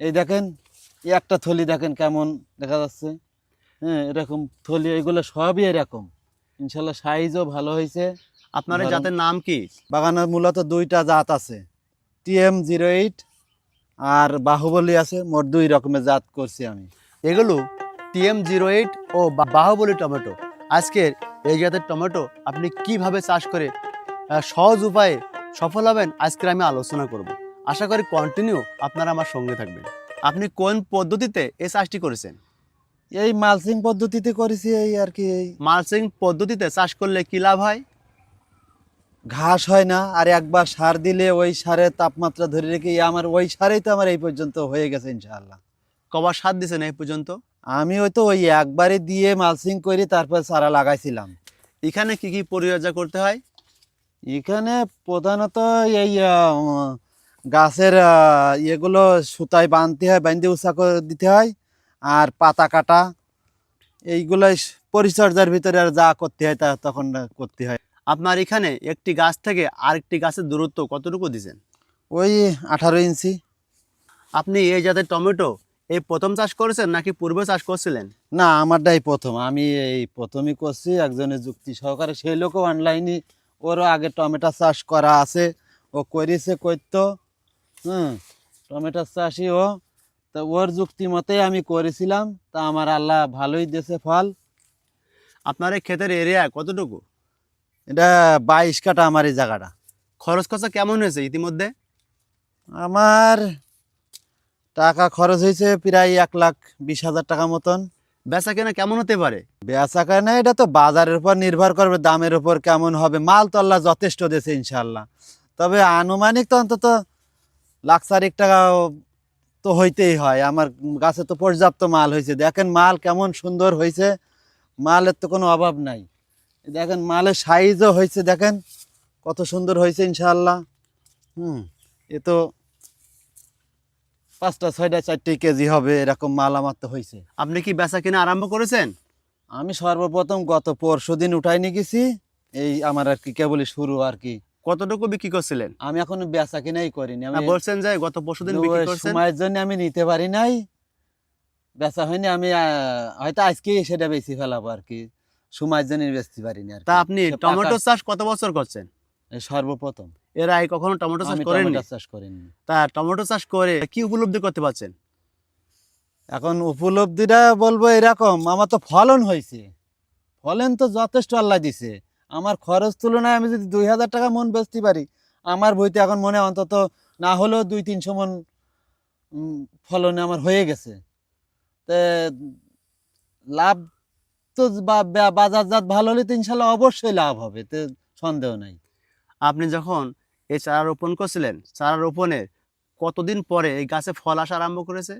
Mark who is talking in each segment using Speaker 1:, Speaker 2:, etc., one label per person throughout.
Speaker 1: এই দেখেন এই একটা থলি দেখেন কেমন দেখা যাচ্ছে। হ্যাঁ এরকম থলি এগুলো সবই এরকম। ইনশাল্লাহ সাইজও ভালো হয়েছে।
Speaker 2: আপনার এই জাতের নাম কি?
Speaker 1: বাগানের মূলত দুইটা জাত আছে। টিএম জিরো এইট আর বাহুবলী আছে। মোট দুই রকমের জাত করছি আমি।
Speaker 2: এগুলো টিএম জিরো এইট ও বাহুবলী টমেটো। আজকের এই জাতের টমেটো আপনি কীভাবে চাষ করে সহজ উপায়ে সফল হবেন আজকের আমি আলোচনা করব। আশা করি কন্টিনিউ আপনারা আমার সঙ্গে থাকবেন। আপনি কোন পদ্ধতিতে এই চাষটি করেছেন?
Speaker 1: এই মালচিং পদ্ধতিতে করেছি এই আর কি
Speaker 2: মালচিং পদ্ধতিতে চাষ করলে কি লাভ হয়?
Speaker 1: ঘাস হয় না আর একবার সার দিলে ওই সারের তাপমাত্রা ধরে রেখে আমার ওই সারেই তো আমার এই পর্যন্ত হয়ে গেছে ইনশাআল্লাহ।
Speaker 2: কবার সার দিয়েছেন এই পর্যন্ত?
Speaker 1: আমি ওই তো ওই একবারে দিয়ে মালচিং করে তারপর চারা লাগাইছিলাম।
Speaker 2: এখানে কি কি পরিচর্যা করতে হয়?
Speaker 1: এখানে প্রধানত এই গাছের ইয়েগুলো সুতায় বাঁধতে হয় বাঁধতে উঁচা করে দিতে হয় আর পাতা কাটা এইগুলোই পরিচর্যার ভিতরে আর যা করতে হয় তা তখন করতে হয়।
Speaker 2: আপনার এখানে একটি গাছ থেকে আরেকটি গাছের দূরত্ব কতটুকু দিয়েছেন
Speaker 1: ওই আঠারো ইঞ্চি।
Speaker 2: আপনি এই জাতের টমেটো এই প্রথম চাষ করেছেন নাকি পূর্বে চাষ করছিলেন?
Speaker 1: না আমারটাই প্রথম। আমি এই প্রথমই করছি একজনের যুক্তি সহকারে সেই লোকও অনলাইনে ওরও আগে টমেটো চাষ করা আছে ও করেছে করতো। হুম টমেটো চাষই ও তা ওর যুক্তি মতেই আমি করেছিলাম। তা আমার আল্লাহ ভালোই দিয়েছে ফল।
Speaker 2: আপনার এই ক্ষেতের এরিয়া কতটুকু?
Speaker 1: এটা বাইশ কাটা আমার এই জায়গাটা।
Speaker 2: খরচ খরচা কেমন হয়েছে ইতিমধ্যে?
Speaker 1: আমার টাকা খরচ হয়েছে প্রায় এক লাখ বিশ হাজার টাকা মতন।
Speaker 2: বেচা কেনা কেমন হতে পারে?
Speaker 1: বেচা কেনা এটা তো বাজারের উপর নির্ভর করবে দামের উপর কেমন হবে। মাল তো আল্লাহ যথেষ্ট দিয়েছে ইনশাল্লাহ তবে আনুমানিক তো অন্তত চারিক টাকা তো হইতেই হয়। আমার গাছে তো পর্যাপ্ত মাল হয়েছে। দেখেন মাল কেমন সুন্দর হয়েছে। মালের তো কোনো অভাব নাই। দেখেন মালের সাইজও হয়েছে দেখেন। কত সুন্দর হয়েছে ইনশাল্লাহ হুম এ তো পাঁচটা ছয়টা চারটে কেজি হবে এরকম মাল আমার তো হয়েছে।
Speaker 2: আপনি কি বেচা কেনা আরম্ভ করেছেন?
Speaker 1: আমি সর্বপ্রথম গত পরশু দিন উঠাই নিয়ে গেছি। এই আমার আর কি কেবলই শুরু আর কি।
Speaker 2: কতটুকু বিক্রি করছিলেন?
Speaker 1: আমি এখনও বেচা কিনাই করিনি। আমি
Speaker 2: বলছেন যে গত পরশুদিন বিক্রি করছেন।
Speaker 1: সময়ের জন্য আমি নিতে পারি নাই। বেচা হয়নি আমি হয়তো আজকে সেটা বেশি ফেলাবো আর কি। সময়ের জন্য বেচতে পারিনি আর
Speaker 2: তা আপনি টমেটো চাষ কত বছর করছেন?
Speaker 1: সর্বপ্রথম।
Speaker 2: এর আগে কখনো টমেটো চাষ করেননি?
Speaker 1: টমেটো চাষ করিনি।
Speaker 2: তা টমেটো চাষ করে কি উপলব্ধি করতে পারছেন?
Speaker 1: এখন উপলব্ধিটা বলব এরকম আমার তো ফলন হয়েছে। ফলন তো যথেষ্ট আল্লাহ দিছে। আমার খরচ তুলনায় আমি যদি দুই হাজার টাকা মন বেচতে পারি, আমার বইতে এখন মনে অন্তত না হলেও দুই তিনশো মন ফলনে আমার হয়ে গেছে। তে, লাভ তো বাজারজাত ভালো হলে তো ইনশাল্লাহ অবশ্যই লাভ হবে, তে সন্দেহ নাই।
Speaker 2: আপনি যখন এই চারা রোপণ করছিলেন, চারা রোপণের কতদিন পরে এই গাছে ফল আসা আরম্ভ করেছে?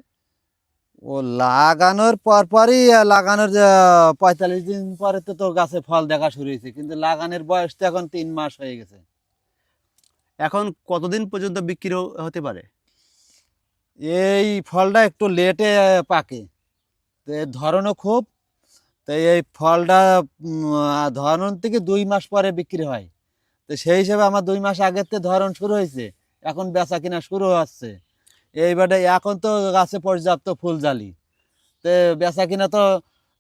Speaker 1: ও লাগানোর পর পরই লাগানোর পঁয়তাল্লিশ দিন পরে তো তো গাছে ফল দেখা শুরু হয়েছে কিন্তু লাগানোর বয়স তো এখন তিন মাস হয়ে গেছে।
Speaker 2: এখন কতদিন পর্যন্ত বিক্রি হতে পারে?
Speaker 1: এই ফলটা একটু লেটে পাকে। তো এর ধরনও খুব তো এই ফলটা ধরন থেকে দুই মাস পরে বিক্রি হয়। তো সেই হিসেবে আমার দুই মাস আগের থেকে ধরন শুরু হয়েছে এখন বেচা কিনা শুরু হচ্ছে। এইবারে এখন তো গাছে পর্যাপ্ত ফুল জালি তো বেচা কিনা তো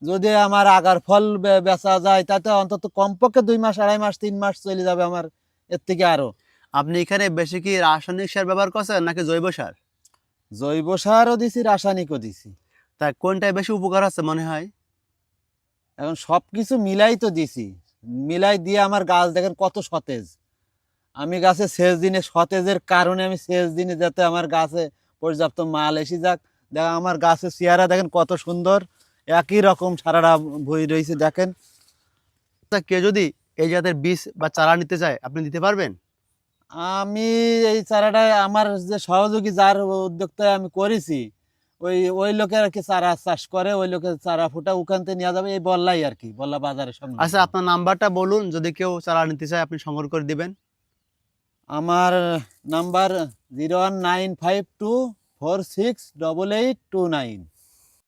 Speaker 1: যদি আমার আগার ফল বেচা যায় তাতে অন্তত কমপক্ষে দুই মাস আড়াই মাস তিন মাস চলে যাবে আমার এর থেকে আরও
Speaker 2: আপনি এখানে বেশি কি রাসায়নিক সার ব্যবহার করছেন নাকি জৈব সার?
Speaker 1: জৈব সারও দিছি রাসায়নিকও দিছি।
Speaker 2: তা কোনটায় বেশি উপকার আছে মনে হয়?
Speaker 1: এখন সব কিছু মিলাই তো দিছি। মিলাই দিয়ে আমার গাছ দেখেন কত সতেজ। আমি গাছে সেচ দিনে সতেজের কারণে আমি সেচ দিনে যাতে আমার গাছে পর্যাপ্ত মাল এসে যাক। দেখেন আমার গাছের চেহারা দেখেন কত সুন্দর। একই রকম সারাটা বই রয়েছে দেখেন।
Speaker 2: তা কেউ যদি এই জাতের বীজ বা চারা নিতে চায় আপনি দিতে পারবেন?
Speaker 1: আমি এই চারাটা আমার যে সহযোগী যার উদ্যোক্তায় আমি করেছি ওই ওই লোকের আর কি চারা চাষ করে ওই লোকের চারা ফুটা ওখান থেকে নেওয়া যাবে এই বললাই আর কি বললা বাজারের সব নিয়ে
Speaker 2: আচ্ছা আপনার নাম্বারটা বলুন যদি কেউ চারা নিতে চায় আপনি সংগ্রহ করে দিবেন।
Speaker 1: আমার number zero one nine five two four six double eight two nine.